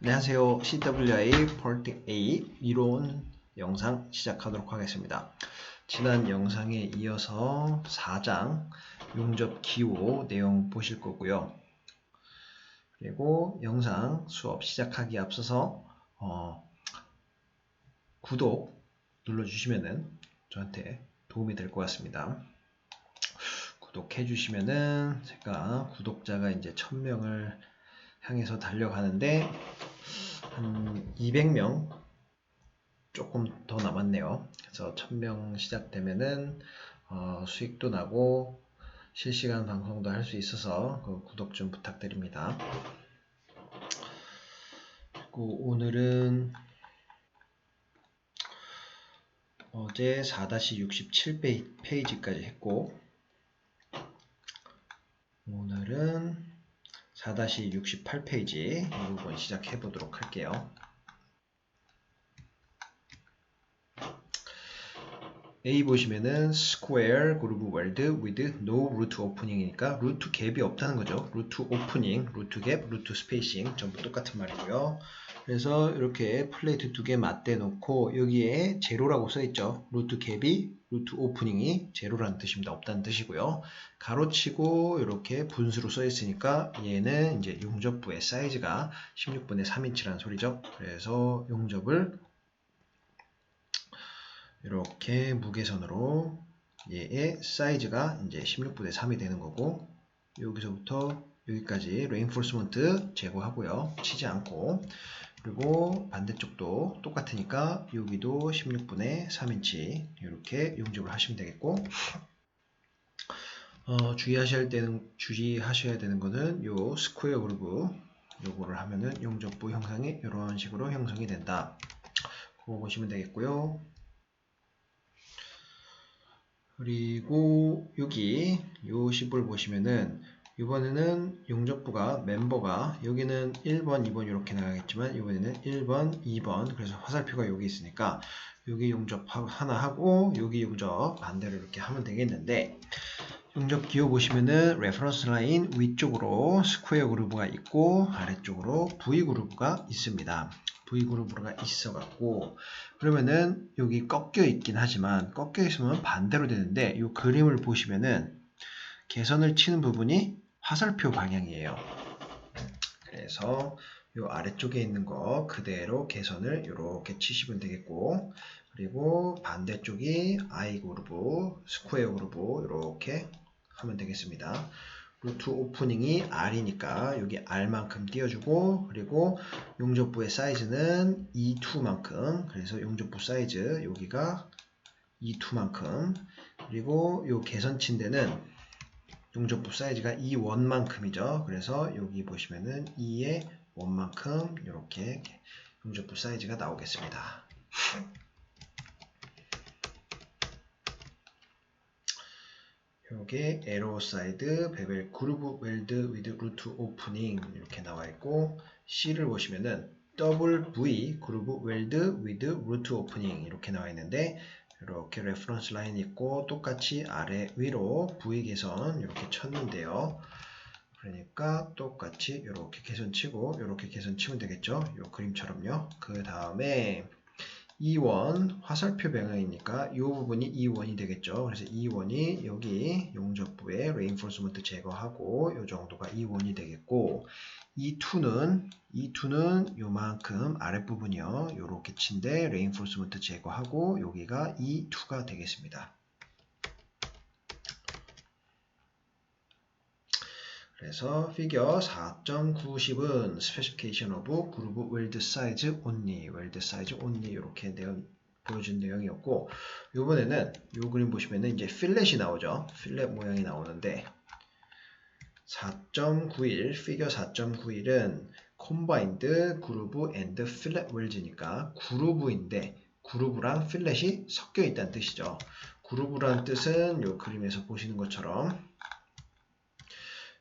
안녕하세요. CWI 폴팅 A 이론 영상 시작하도록 하겠습니다. 지난 영상에 이어서 4장 용접 기호 내용 보실 거고요. 그리고 영상 수업 시작하기 앞서서 어, 구독 눌러주시면은 저한테 도움이 될 것 같습니다. 구독해 주시면은 제가 구독자가 이제 1000명을 향해서 달려가는데 한 200명 조금 더 남았네요. 그래서 1000명 시작되면은 어, 수익도 나고 실시간 방송도 할 수 있어서 그 구독 좀 부탁드립니다. 그리고 오늘은 어제 4-67 페이지까지 했고 오늘은 4-68페이지 이 부분 시작해 보도록 할게요. A 보시면은 square groove word with no root opening이니까 루트 갭이 없다는 거죠. 루트 오프닝, 루트 갭, 루트 스페이싱 전부 똑같은 말이고요. 그래서 이렇게 플레이트 두 개 맞대 놓고 여기에 제로라고 써 있죠. 루트 갭이 루트 오프닝이 제로라는 뜻입니다. 없다는 뜻이고요. 가로치고 이렇게 분수로 써 있으니까 얘는 이제 용접부의 사이즈가 16분의 3인치라는 소리죠. 그래서 용접을 이렇게 무게선으로 얘의 사이즈가 이제 16분의 3이 되는 거고 여기서부터 여기까지 레인포스먼트 제거하고요. 치지 않고 그리고 반대쪽도 똑같으니까 여기도 16분의 3인치 이렇게 용접을 하시면 되겠고 어, 주의하셔야 되는 주의하셔야 되는 거는 요 스퀘어 그루브 요거를 하면은 용접부 형상이 이런 식으로 형성이 된다. 그거 보시면 되겠고요. 그리고 여기 요 식을 보시면은 이번에는 용접부가 멤버가 여기는 1번, 2번 이렇게 나가겠지만 이번에는 1번, 2번 그래서 화살표가 여기 있으니까 여기 용접 하나 하고 여기 용접 반대로 이렇게 하면 되겠는데 용접 기호 보시면은 레퍼런스 라인 위쪽으로 스퀘어 그루브가 있고 아래쪽으로 V 그루브가 있습니다. V 그루브가 있어 갖고 그러면은 여기 꺾여 있긴 하지만 꺾여 있으면 반대로 되는데 이 그림을 보시면은 개선을 치는 부분이 화살표 방향이에요. 그래서 이 아래쪽에 있는 거 그대로 개선을 이렇게 치시면 되겠고 그리고 반대쪽이 I 그루브, 스퀘어 그루브 이렇게 하면 되겠습니다. 루트 오프닝이 R이니까 여기 R만큼 띄워주고 그리고 용접부의 사이즈는 E2만큼 그래서 용접부 사이즈 여기가 E2만큼 그리고 요 개선친대는 용접부 사이즈가 E1만큼이죠. 그래서 여기 보시면은 E의 1만큼 이렇게 용접부 사이즈가 나오겠습니다. 요게 에로 사이드 베벨 그루브 웰드 위드 루트 오프닝 이렇게 나와 있고 C를 보시면은 더블 V 그루브 웰드 위드 루트 오프닝 이렇게 나와 있는데 이렇게 레퍼런스 라인 있고 똑같이 아래 위로 V 개선 이렇게 쳤는데요. 그러니까 똑같이 이렇게 개선 치고 이렇게 개선 치면 되겠죠. 이 그림처럼요. 그 다음에 E1 화살표 방향이니까 이 부분이 E1이 되겠죠. 그래서 E1이 여기 용접부에 레인포스먼트 제거하고 이 정도가 E1이 되겠고 E2는 E2는 요만큼 아랫부분이요. 요렇게 친데 레인포스먼트 제거하고 여기가 E2가 되겠습니다. 그래서 피겨 4.90은 스페시피케이션 오브 그루브 웰드 사이즈 온리 웰드 사이즈 온리 이렇게 내용 보여준 내용이었고 이번에는 이 그림 보시면은 이제 필렛이 나오죠 필렛 모양이 나오는데 4.91 피겨 4.91은 콤바인드 그루브 앤드 필렛 웰즈니까 그루브인데 그루브랑 필렛이 섞여 있다는 뜻이죠 그루브라는 뜻은 이 그림에서 보시는 것처럼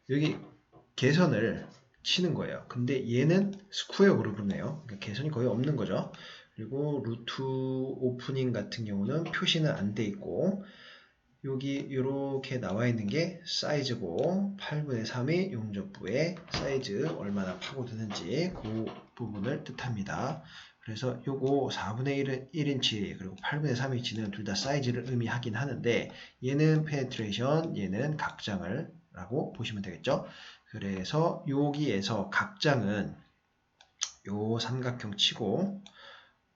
여기 개선을 치는 거예요. 근데 얘는 스퀘어 그룹이네요. 그러니까 개선이 거의 없는 거죠. 그리고 루트 오프닝 같은 경우는 표시는 안 돼 있고 여기 이렇게 나와 있는 게 사이즈고 8분의 3이 용접부의 사이즈 얼마나 파고드는지 그 부분을 뜻합니다. 그래서 요거 4분의 1, 1인치 그리고 8분의 3인치는 둘 다 사이즈를 의미하긴 하는데 얘는 페네트레이션 얘는 각장을 라고 보시면 되겠죠. 그래서 여기에서 각장은 요 삼각형 치고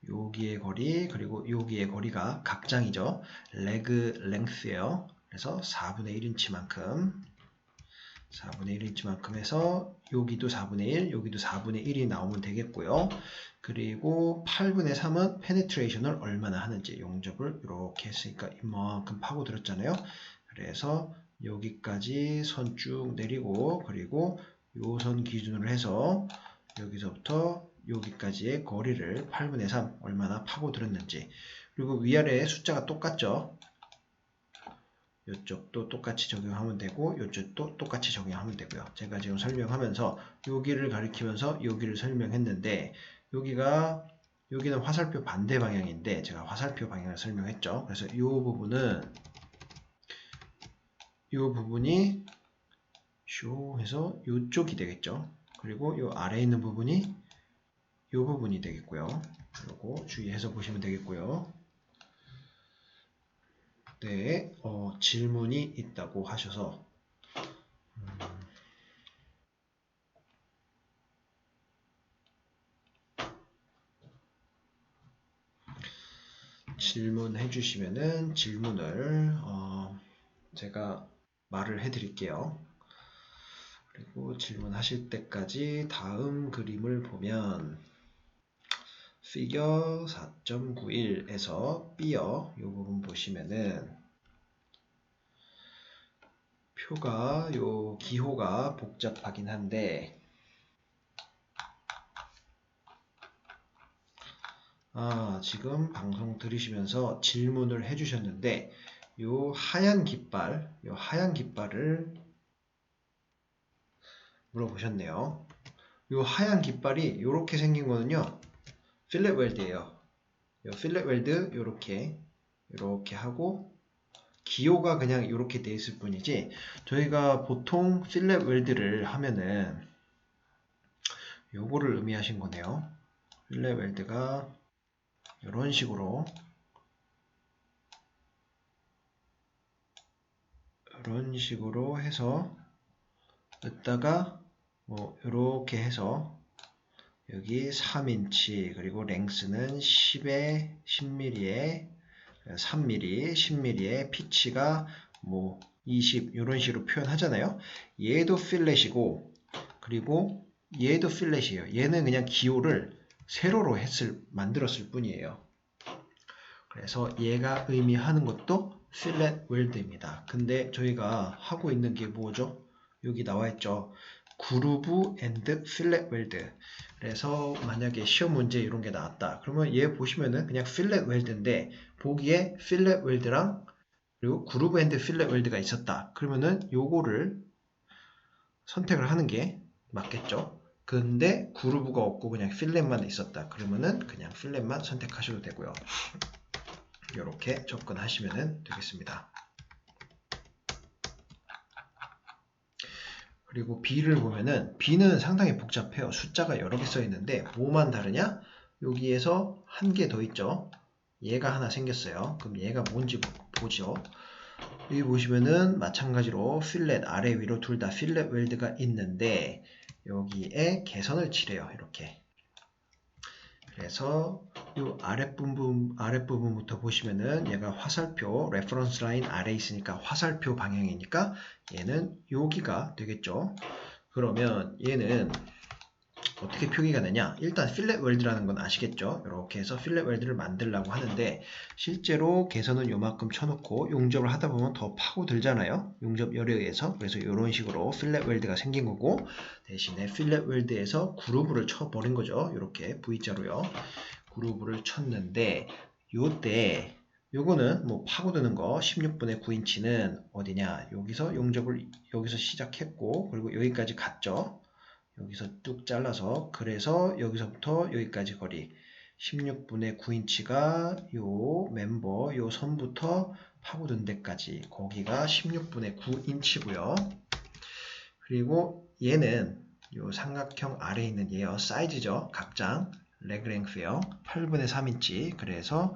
여기의 거리 그리고 여기의 거리가 각장이죠. 레그 랭스예요. 그래서 4분의 1인치만큼 4분의 1인치만큼 해서 여기도 4분의 1, 여기도 4분의 1이 나오면 되겠고요. 그리고 8분의 3은 페네트레이션을 얼마나 하는지 용접을 이렇게 했으니까 이만큼 파고들었잖아요. 그래서 여기까지 선 쭉 내리고 그리고 요 선 기준으로 해서 여기서부터 여기까지의 거리를 8분의 3 얼마나 파고들었는지. 그리고 위아래 숫자가 똑같죠? 이쪽도 똑같이 적용하면 되고 이쪽도 똑같이 적용하면 되고요. 제가 지금 설명하면서 여기를 가리키면서 여기를 설명했는데 여기가 여기는 화살표 반대 방향인데 제가 화살표 방향을 설명했죠. 그래서 이 부분은 이 부분이 쇼 해서 이쪽이 되겠죠. 그리고 이 아래에 있는 부분이 이 부분이 되겠고요. 요거 주의해서 보시면 되겠고요. 네, 어, 질문이 있다고 하셔서 음, 질문해 주시면은 질문을 어, 제가 말을 해 드릴게요. 그리고 질문하실 때까지 다음 그림을 보면 피겨 4.91에서 B어 이 부분 보시면은 표가 요 기호가 복잡하긴 한데 아 지금 방송 들으시면서 질문을 해주셨는데 요 하얀 깃발 요 하얀 깃발을 물어보셨네요. 요 하얀 깃발이 이렇게 생긴 거는요 필렛 웰드예요. 요 필렛 웰드 요렇게 요렇게 하고 기호가 그냥 이렇게 돼 있을 뿐이지 저희가 보통 필렛 웰드를 하면은 요거를 의미하신 거네요. 필렛 웰드가 이런 식으로 이런 식으로 해서 넣다가 뭐 이렇게 해서 여기 3인치 그리고 랭스는 10에 10mm에 3mm, 10mm에 피치가 뭐 20 이런 식으로 표현하잖아요. 얘도 필렛이고 그리고 얘도 필렛이에요. 얘는 그냥 기호를 세로로 했을 만들었을 뿐이에요. 그래서 얘가 의미하는 것도 필렛 웰드입니다. 근데 저희가 하고 있는 게 뭐죠? 여기 나와 있죠. 그루브 앤드 필렛 웰드 그래서 만약에 시험 문제 이런 게 나왔다. 그러면 얘 보시면은 그냥 필렛 웰드인데 보기에 필렛 웰드랑 그리고 그루브 앤드 필렛 웰드가 있었다. 그러면은 요거를 선택을 하는 게 맞겠죠? 근데 그루브가 없고 그냥 필렛만 있었다. 그러면은 그냥 필렛만 선택하셔도 되고요. 이렇게 접근하시면 되겠습니다 그리고 B를 보면은 B는 상당히 복잡해요. 숫자가 여러 개 써 있는데 뭐만 다르냐? 여기에서 한 개 더 있죠. 얘가 하나 생겼어요. 그럼 얘가 뭔지 보죠. 여기 보시면은 마찬가지로 필렛 아래 위로 둘 다 필렛 웰드가 있는데 여기에 개선을 칠해요. 이렇게. 그래서 이 아랫부분, 아랫부분부터 보시면은 얘가 화살표, 레퍼런스 라인 아래 있으니까 화살표 방향이니까 얘는 여기가 되겠죠. 그러면 얘는 어떻게 표기가 되냐? 일단 필렛 웰드라는 건 아시겠죠? 이렇게 해서 필렛 웰드를 만들려고 하는데 실제로 개선은 요만큼 쳐놓고 용접을 하다 보면 더 파고들잖아요. 용접 열에 의해서 그래서 이런 식으로 필렛 웰드가 생긴 거고 대신에 필렛 웰드에서 그루브를 쳐버린 거죠. 이렇게 V자로요. 그루브를 쳤는데 요때 요거는 뭐 파고드는 거 16분의 9인치는 어디냐 여기서 용접을 여기서 시작했고 그리고 여기까지 갔죠 여기서 뚝 잘라서 그래서 여기서부터 여기까지 거리 16분의 9인치가 요 멤버 요 선부터 파고든 데까지 거기가 16분의 9인치고요. 그리고 얘는 요 삼각형 아래에 있는 얘요 사이즈죠. 각장 레그랭크요 8분의 3인치 그래서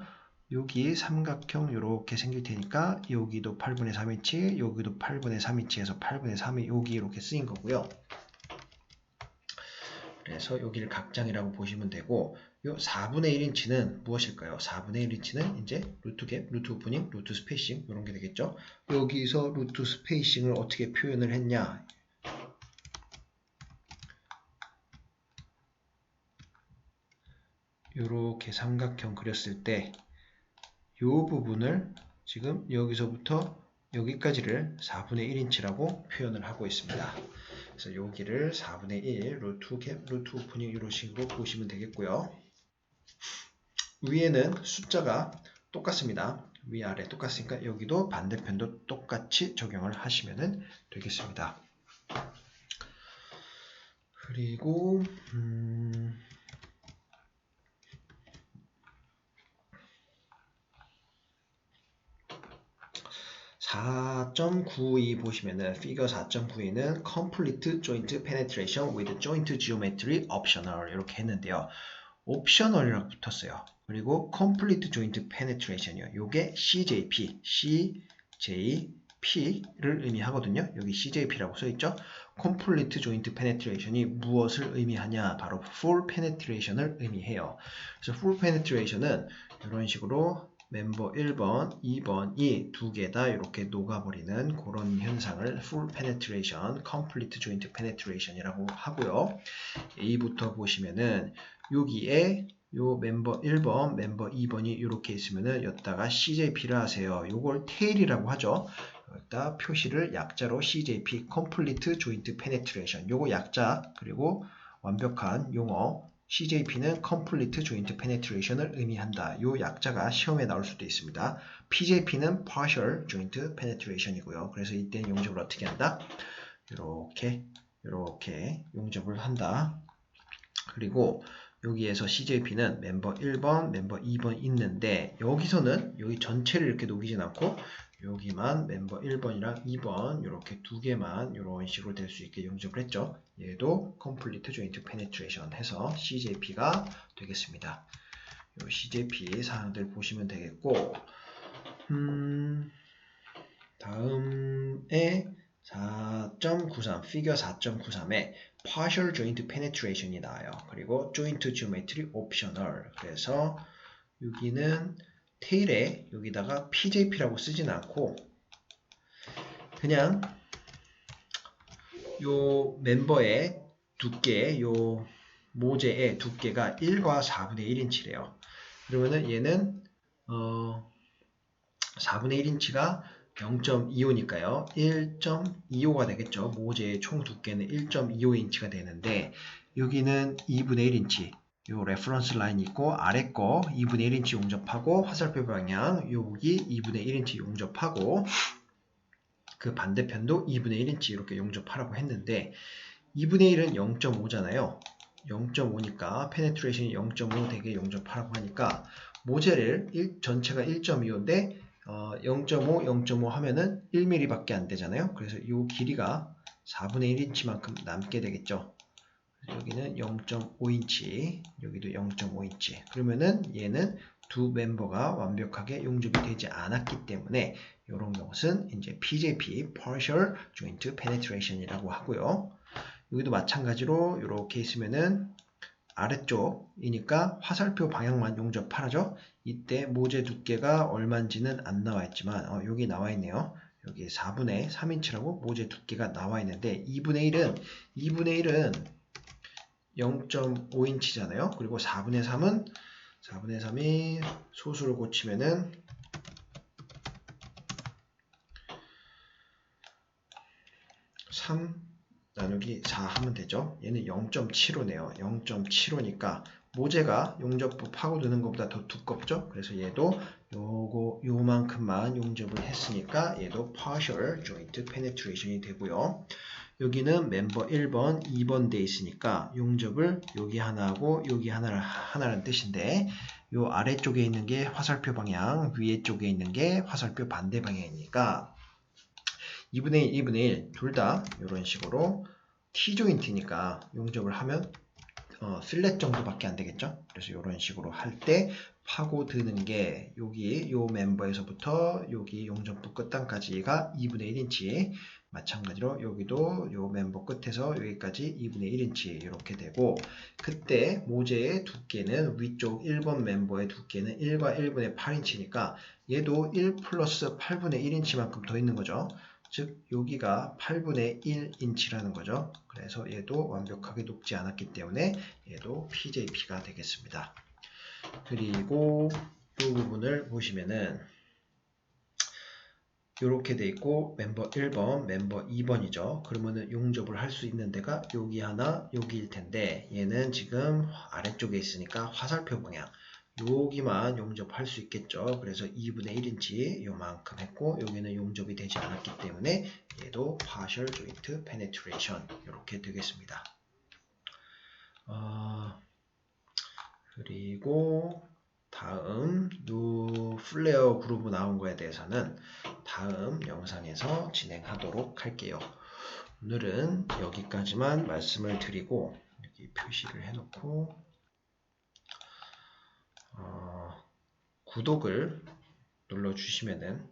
여기 삼각형 이렇게 생길 테니까 여기도 8분의 3인치 여기도 8분의 3인치에서 8분의 3이 여기 이렇게 쓰인 거고요. 그래서 여기를 각장이라고 보시면 되고 요 4분의 1인치는 무엇일까요? 4분의 1인치는 이제 루트 갭, 루트 오프닝, 루트 스페이싱 이런 게 되겠죠. 여기서 루트 스페이싱을 어떻게 표현을 했냐? 이렇게 삼각형 그렸을 때 이 부분을 지금 여기서부터 여기까지를 4분의 1인치라고 표현을 하고 있습니다. 그래서 여기를 4분의 1 루트 캡 루트 오프닝 이런 식으로 보시면 되겠고요. 위에는 숫자가 똑같습니다. 위아래 똑같으니까 여기도 반대편도 똑같이 적용을 하시면 되겠습니다. 그리고 음, 4.92 보시면은 피겨 4.92는 complete joint penetration with joint geometry optional 이렇게 했는데요. 옵셔널이라고 붙었어요. 그리고 complete joint penetration이요. 요게 CJP, CJP를 의미하거든요. 여기 CJP라고 써 있죠. complete joint penetration이 무엇을 의미하냐? 바로 full penetration을 의미해요. 그래서 full penetration은 이런 식으로 멤버 1번, 2번이 두 개 다 이렇게 녹아버리는 그런 현상을 full penetration, complete joint penetration이라고 하고요. A부터 보시면은 여기에 요 멤버 1번, 멤버 2번이 이렇게 있으면은 여기다가 CJP를 하세요. 요걸 테일이라고 하죠. 여기다 표시를 약자로 CJP, complete joint penetration. 요거 약자 그리고 완벽한 용어 CJP는 Complete Joint Penetration을 의미한다. 이 약자가 시험에 나올 수도 있습니다. PJP는 Partial Joint Penetration이고요. 그래서 이때는 용접을 어떻게 한다? 이렇게 이렇게 용접을 한다. 그리고 여기에서 CJP는 멤버 1번, 멤버 2번 있는데 여기서는 여기 전체를 이렇게 녹이진 않고 여기만 멤버 1번이랑 2번 이렇게 두 개만 이런 식으로 될 수 있게 용접을 했죠. 얘도 Complete Joint Penetration 해서 CJP가 되겠습니다. 요 CJP 사항들 보시면 되겠고 음, 다음에 4.93 피겨 4.93에 partial joint penetration이 나와요. 그리고 joint geometry optional 그래서 여기는 테일에 여기다가 PJP라고 쓰진 않고 그냥 요 멤버의 두께, 요 모재의 두께가 1과 4분의 1인치래요. 그러면은 얘는 어 4분의 1인치가 0.25니까요. 1.25가 되겠죠. 모재의 총 두께는 1.25인치가 되는데 여기는 2분의 1인치 요 레퍼런스 라인 있고 아래 거 2분의 1인치 용접하고 화살표 방향 여기 2분의 1인치 용접하고 그 반대편도 2분의 1인치 이렇게 용접하라고 했는데 2분의 1은 0.5잖아요. 0.5니까 페네트레이션이 0.5 되게 용접하라고 하니까 모재를 1, 전체가 1.25인데 어, 0.5, 0.5 하면은 1mm 밖에 안 되잖아요. 그래서 이 길이가 4분의 1인치만큼 남게 되겠죠. 여기는 0.5인치, 여기도 0.5인치. 그러면은 얘는 두 멤버가 완벽하게 용접이 되지 않았기 때문에 이런 것은 이제 PJP, Partial Joint Penetration이라고 하고요. 여기도 마찬가지로 이렇게 있으면은 아래쪽이니까 화살표 방향만 용접하죠. 이때 모재 두께가 얼마인지는 안 나와 있지만 어, 여기 나와 있네요. 여기 4분의 3인치라고 모재 두께가 나와 있는데 2분의 1은 2분의 1은 0.5인치잖아요. 그리고 4분의 3은 4분의 3이 소수를 고치면은 3 나누기 4 하면 되죠. 얘는 0.75네요. 0.75니까 모재가 용접부 파고드는 것보다 더 두껍죠. 그래서 얘도 요거 요만큼만 용접을 했으니까 얘도 partial joint penetration이 되고요. 여기는 멤버 1번, 2번 돼 있으니까 용접을 여기 하나하고 여기 하나를 하나라는 뜻인데 요 아래쪽에 있는 게 화살표 방향, 위에 쪽에 있는 게 화살표 반대 방향이니까 2분의 1, 2분의 1 둘 다 이런 식으로 T 조인트니까 용접을 하면 어, 슬랫 정도밖에 안 되겠죠. 그래서 이런 식으로 할 때 파고드는 게 여기 요 멤버에서부터 여기 용접부 끝단까지가 2분의 1인치 마찬가지로 여기도 요 멤버 끝에서 여기까지 2분의 1인치 이렇게 되고 그때 모재의 두께는 위쪽 1번 멤버의 두께는 1과 1분의 8인치니까 얘도 1 플러스 8분의 1인치만큼 더 있는 거죠. 즉 여기가 8분의 1인치라는 거죠. 그래서 얘도 완벽하게 높지 않았기 때문에 얘도 PJP가 되겠습니다. 그리고 이 부분을 보시면은 이렇게 돼 있고 멤버 1번, 멤버 2번이죠. 그러면은 용접을 할 수 있는 데가 여기 하나, 여기일 텐데 얘는 지금 아래쪽에 있으니까 화살표 방향 여기만 용접할 수 있겠죠. 그래서 2분의 1인치 요만큼 했고 여기는 용접이 되지 않았기 때문에 얘도 partial joint penetration 이렇게 되겠습니다. 어, 그리고 다음 누 플레어 그루브 나온 거에 대해서는 다음 영상에서 진행하도록 할게요. 오늘은 여기까지만 말씀을 드리고 여기 표시를 해놓고 어, 구독을 눌러주시면은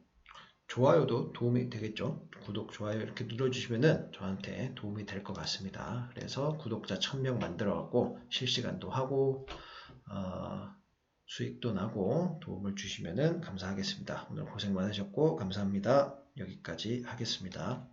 좋아요도 도움이 되겠죠. 구독, 좋아요 이렇게 눌러주시면은 저한테 도움이 될 것 같습니다. 그래서 구독자 1000명 만들어갖고 실시간도 하고 어, 수익도 나고 도움을 주시면은 감사하겠습니다. 오늘 고생 많으셨고 감사합니다. 여기까지 하겠습니다.